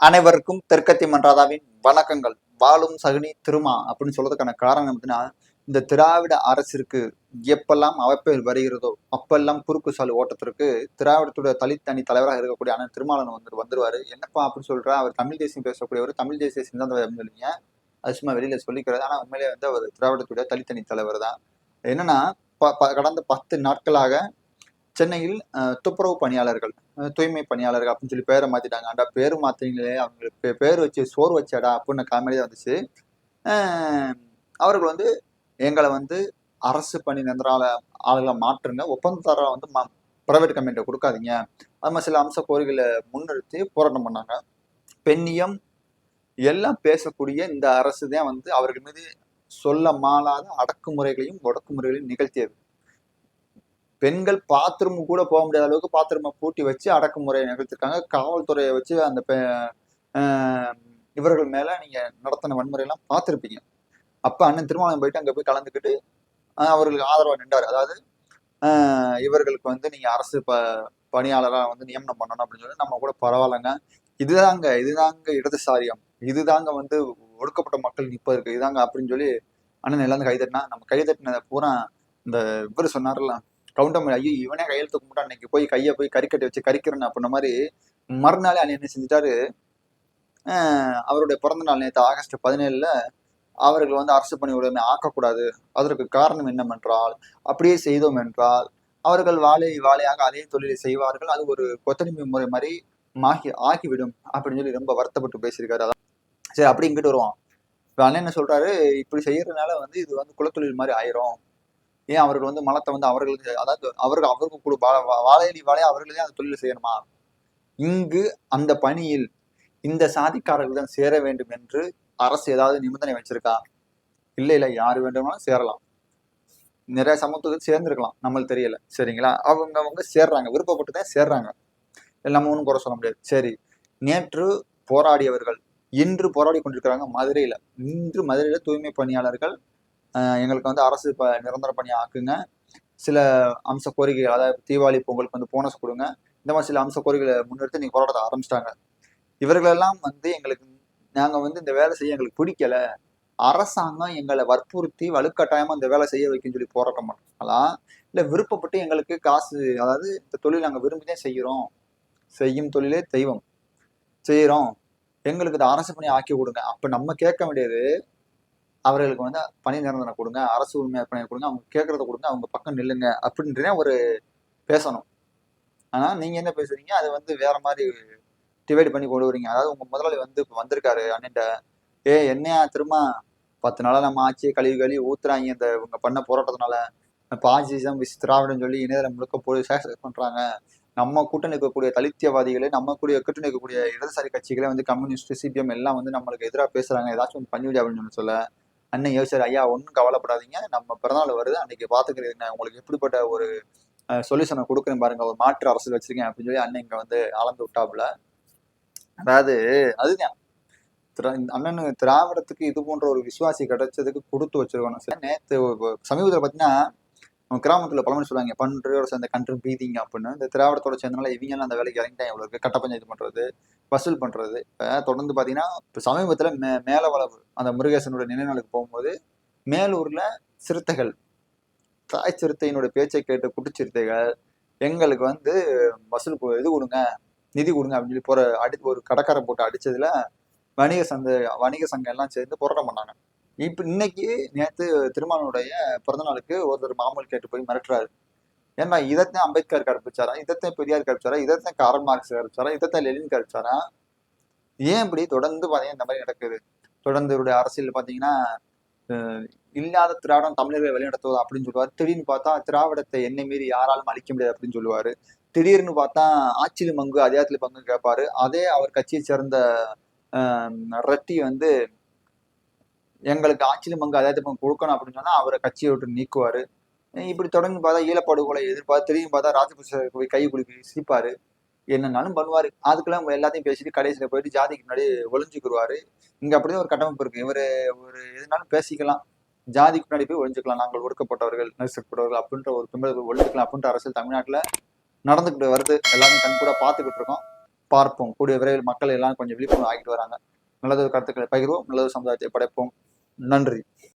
அனைவருக்கும் தெற்கத்தி மன்றாதாவின் வணக்கங்கள். வாழும் சகுனி திருமா அப்படின்னு சொல்றதுக்கான காரணம் எப்படின்னா இந்த திராவிட அரசிற்கு எப்பெல்லாம் அமைப்பில் வருகிறதோ அப்பெல்லாம் குறுக்கு சாலை ஓட்டத்திற்கு திராவிடத்துடைய தலித்தனி தலைவராக இருக்கக்கூடிய அண்ணன் திருமாவளவன் வந்து வந்துருவாரு. என்னப்பா அப்படின்னு சொல்றா அவர் தமிழ் தேசியம் பேசக்கூடியவர் தமிழ் தேசிய சிந்தாந்த சொல்லுவீங்க அது சும்மா வெளியில சொல்லிக்கிறது ஆனா உண்மையிலே வந்து அவர் திராவிடத்துடைய தலித்தனி தலைவர் தான். என்னன்னா ப- ப- கடந்த பத்து நாட்களாக சென்னையில் துப்புரவு பணியாளர்கள் தூய்மை பணியாளர்கள் அப்படின்னு சொல்லி பேரை மாற்றிட்டாங்க ஆண்டா பேர் மாற்றிங்களே அவங்களுக்கு பேர் வச்சு சோறு வச்சாடா அப்படின்னு காமெடி வந்துச்சு. அவர்கள் வந்து எங்களை வந்து அரசு பணி நிரந்தரால ஆளுகளை மாற்றுங்க ஒப்பந்ததாரரை வந்து பிரைவேட் கம்பெனிட்ட கொடுக்காதீங்க. அது மாதிரி சில அம்ச கோரிக்கைகளை முன்னிறுத்தி போராட்டம் பண்ணாங்க. பெண்ணியம் எல்லாம் பேசக்கூடிய இந்த அரசு தான் வந்து அவர்கள் மீது சொல்ல மாளாத அடக்குமுறைகளையும் ஒடுக்குமுறைகளையும் நிகழ்த்தியது. பெண்கள் பாத்ரூம் கூட போக முடியாத அளவுக்கு பாத்ரூமை பூட்டி வச்சு அடக்குமுறையை நிகழ்த்திருக்காங்க. காவல்துறையை வச்சு அந்த பெ- இவர்கள் மேல நீங்க நடத்தின வன்முறையெல்லாம் பார்த்துருப்பீங்க. அப்ப அண்ணன் திருமணம் போயிட்டு அங்க போய் கலந்துக்கிட்டு அவர்களுக்கு ஆதரவா நின்றார். அதாவது இவர்களுக்கு வந்து நீங்க அரசு ப பணியாளராக வந்து நியமனம் பண்ணணும் அப்படின்னு சொல்லி நம்ம கூட பரவாயில்லைங்க. இதுதாங்க இதுதாங்க இடதுசாரியம். இதுதாங்க வந்து ஒடுக்கப்பட்ட மக்கள் நிற்பதற்கு இதுதாங்க அப்படின்னு சொல்லி அண்ணன் எல்லாம் கைதட்டினா நம்ம கைதட்டினதை பூரா இந்த இவர் சொன்னார்ல கவுண்டமணி ஐயோ இவனே கையெழுத்து கும்பிட்டா அன்னைக்கு போய் கையை போய் கறிக்கட்டி வச்சு கறிக்கிறேன்னு அப்படின்ன மாதிரி மறுநாளே அண்ணன் என்ன செஞ்சிட்டாரு? அவருடைய பிறந்த நாள் நேற்று ஆகஸ்ட் பதினேழுல அவர்கள் வந்து அரசு பணி உடைமை ஆக்கக்கூடாது. அதற்கு காரணம் என்னவென்றால் அப்படியே செய்தோம் என்றால் அவர்கள் வாழை வாழையாக அதே தொழிலை செய்வார்கள். அது ஒரு கொத்தடிமை முறை மாதிரி மாகி ஆகிவிடும் அப்படின்னு சொல்லி ரொம்ப வருத்தப்பட்டு பேசியிருக்காரு. அதான். சரி அப்படி இங்கிட்டு வருவான் இப்போ அண்ணன் என்ன சொல்றாரு? இப்படி செய்யறதுனால வந்து இது வந்து குலத்தொழில் மாதிரி ஆயிரும். ஏன் அவர்கள் வந்து மலத்தை வந்து அவர்களுக்கு அதாவது அவர்கள் அவருக்கு கொடு வா- வாழையடி வாழையா அவர்களே அந்த தொழில் செய்யணுமா? இங்கு அந்த பணியில் இந்த சாதிக்காரர்கள் தான் சேர வேண்டும் என்று அரசு ஏதாவது நிபந்தனை வச்சிருக்கா? இல்லை இல்லை. யார் வேண்டுமானாலும் சேரலாம். நிறைய சமத்துவத்தில் சேர்ந்துருக்கலாம். நம்மளுக்கு தெரியல. சரிங்களா? அவங்க அவங்க சேர்றாங்க. விருப்பப்பட்டு தான் சேர்றாங்க. இதுல நம்ம ஒன்றும் குறை சொல்ல முடியாது. சரி. நேற்று போராடியவர்கள் இன்று போராடி கொண்டிருக்கிறாங்க மதுரையில. இன்று மதுரையில் தூய்மை பணியாளர்கள் எங்களுக்கு வந்து அரசு ப நிரந்தர பணி ஆக்குங்க. சில அம்ச கோரிக்கைகள் அதாவது தீபாவளி பொங்கலுக்கு வந்து போனஸ் கொடுங்க. இந்த மாதிரி சில அம்ச கோரிக்கைகளை முன்னிறுத்தி நீங்கள் போராட்டத்தை ஆரம்பிச்சிட்டாங்க. இவர்களெல்லாம் வந்து எங்களுக்கு நாங்கள் வந்து இந்த வேலை செய்ய எங்களுக்கு பிடிக்கல. அரசாங்கம் எங்களை வற்புறுத்தி வலுக்கட்டாயமாக இந்த வேலை செய்ய வைக்குன்னு சொல்லி போராட்டம் பண்ணலாம் இல்லை விருப்பப்பட்டு எங்களுக்கு காசு அதாவது இந்த தொழில் நாங்கள் விரும்பி தான் செய்கிறோம் செய்யும் தொழிலே தெய்வம். செய்கிறோம் எங்களுக்கு இதை அரசு பணி ஆக்கி கொடுங்க. அப்போ நம்ம கேட்க வேண்டியது அவர்களுக்கு வந்து பணி நிரந்தரம் கொடுங்க அரசு உரிமை பணியை கொடுங்க அவங்க கேட்கறத கொடுங்க அவங்க பக்கம் நில்லுங்க அப்படின்றதே ஒரு பேசணும். ஆனால் நீங்கள் என்ன பேசுறீங்க? அதை வந்து வேற மாதிரி டிவைட் பண்ணி கொண்டு வரீங்க அதாவது உங்கள் முதலாளி வந்து இப்போ வந்திருக்காரு அண்ணன்ட்ட. ஏ என்னையா திரும்ப பத்து நாளாக நம்ம ஆட்சியை கழுவி கழுவி ஊத்துறாங்க இந்த இவங்க பண்ண போராட்டத்தினால. பாசிசம் விஸ் திராவிடம் சொல்லி இணையதளம் முழுக்க போய் சேஷ பண்ணுறாங்க நம்ம கூட்டணி இருக்கக்கூடிய தலித்தியவாதிகளே நம்ம கூடிய கூட்டணி இருக்கக்கூடிய இடதுசாரி கட்சிகளே வந்து கம்யூனிஸ்ட் சிபிஎம் எல்லாம் வந்து நம்மளுக்கு எதிராக பேசுகிறாங்க ஏதாச்சும் ஒன்று பண்ணிவிடு அப்படின்னு சொல்ல. அண்ணன் யோசிச்சார் ஐயா ஒன்றும் கவலைப்படாதீங்க. நம்ம பிறந்தநாள் வருது. அன்னைக்கு பாத்துக்கிறீங்க உங்களுக்கு எப்படிப்பட்ட ஒரு சொல்யூஷனை கொடுக்குறேன் பாருங்க. ஒரு மாற்று அரசு வச்சிருக்கேன் அப்படின்னு சொல்லி அண்ணன் இங்கே வந்து அளந்து விட்டாப்புல. அதாவது அதுதான். திரா- அண்ணனு திராவிடத்துக்கு இது போன்ற ஒரு விசுவாசி கிடைச்சதுக்கு கொடுத்து வச்சிருக்கணும். சார் நேற்று சமீபத்தில் பார்த்தீங்கன்னா கிராமத்தில் பழமொழி சொல்லுவாங்க பண்றையோட சேர்ந்த கன்று பீதிங்க அப்படின்னு. இந்த திராவிடத்தோட சேர்ந்தனால இவங்க எல்லாம் அந்த வேலைக்கு இறங்கிட்டாங்க எவ்வளோ இருக்குது கட்ட பஞ்சாயத்து பண்ணுறது வசூல் பண்ணுறது இப்போ தொடர்ந்து பார்த்தீங்கன்னா இப்போ சமீபத்தில் மே மேலவளவு அந்த முருகேசனோட நினைநாளுக்கு போகும்போது மேலூரில் சிறுத்தைகள் தாய் சிறுத்தையினுடைய பேச்சை கேட்டு குட்டி சிறுத்தைகள் எங்களுக்கு வந்து வசூல் இது கொடுங்க நிதி கொடுங்க அப்படின்னு சொல்லி போற அடி ஒரு கடற்கரை போட்டு அடித்ததில் வணிக சந்தை வணிக சங்கம் எல்லாம் சேர்ந்து போராட்டம் பண்ணாங்க. இப்ப இன்னைக்கு நேத்து திருமாவனுடைய பிறந்த நாளுக்கு ஒருத்தர் மாமூல் கேட்டு போய் மிரட்டுறாரு. ஏன்னா இதைத்தான் அம்பேத்கர் கற்பிச்சாரா இதைத்தான் பெரியார் கற்பிச்சாரா இதைத்தான் காரல் மார்க்ஸ் கற்பிச்சாரா இதைத்தான் லெலின் கற்பிச்சாரா ஏன் இப்படி தொடர்ந்து பாத்தீங்கன்னா இந்த மாதிரி நடக்குது? தொடர்ந்து இவருடைய அரசியல் பாத்தீங்கன்னா இல்லாத திராவிடம் தமிழர்களை வழிநடத்துவது அப்படின்னு சொல்லுவாரு. திடீர்னு பார்த்தா திராவிடத்தை என்னை மீறி யாராலும் அழிக்க முடியாது அப்படின்னு சொல்லுவாரு. திடீர்னு பார்த்தா ஆட்சியில் பங்கு அதிகாரத்தில் பங்கு கேட்பாரு. அதே அவர் கட்சியை சேர்ந்த ரெட்டி வந்து எங்களுக்கு ஆட்சியில் பங்கு அதாவது பங்கு கொடுக்கணும் அப்படின்னு சொன்னா அவரை கட்சியை விட்டு நீக்குவாரு. இப்படி தொடங்கி பார்த்தா ஈழப்படுகொலை எதிர்பார்த்து திரும்பி பார்த்தா ராஜபக்ச போய் கை குலுக்கி சிரிப்பாரு. என்னன்னாலும் பண்ணுவாரு. அதுக்கெல்லாம் எல்லாத்தையும் பேசிட்டு கடைசியில போயிட்டு ஜாதிக்கு முன்னாடி ஒளிஞ்சுக்குருவாரு. இங்க அப்படிதான் ஒரு கட்டமைப்பு இருக்கு. இவரு ஒரு எதுனாலும் பேசிக்கலாம். ஜாதிக்கு முன்னாடி போய் ஒழிஞ்சுக்கலாம் நாங்கள் ஒடுக்கப்பட்டவர்கள் நெரிசப்பட்டவர்கள் அப்படின்ற ஒரு பிம்பத்தை ஒழிஞ்சுக்கலாம் அப்படின்ற அரசியல் தமிழ்நாட்டுல நடந்துகிட்டு வருது. எல்லாரும் கண் கூட பார்த்துக்கிட்டு இருக்கோம். பார்ப்போம். கூடிய விரைவில் மக்கள் எல்லாம் கொஞ்சம் விழிப்புணர்வு ஆகிட்டு வராங்க. நல்லது கருத்துக்களை பகிர்வோம். நல்லது சமுதாயத்தை படைப்போம். நன்றி.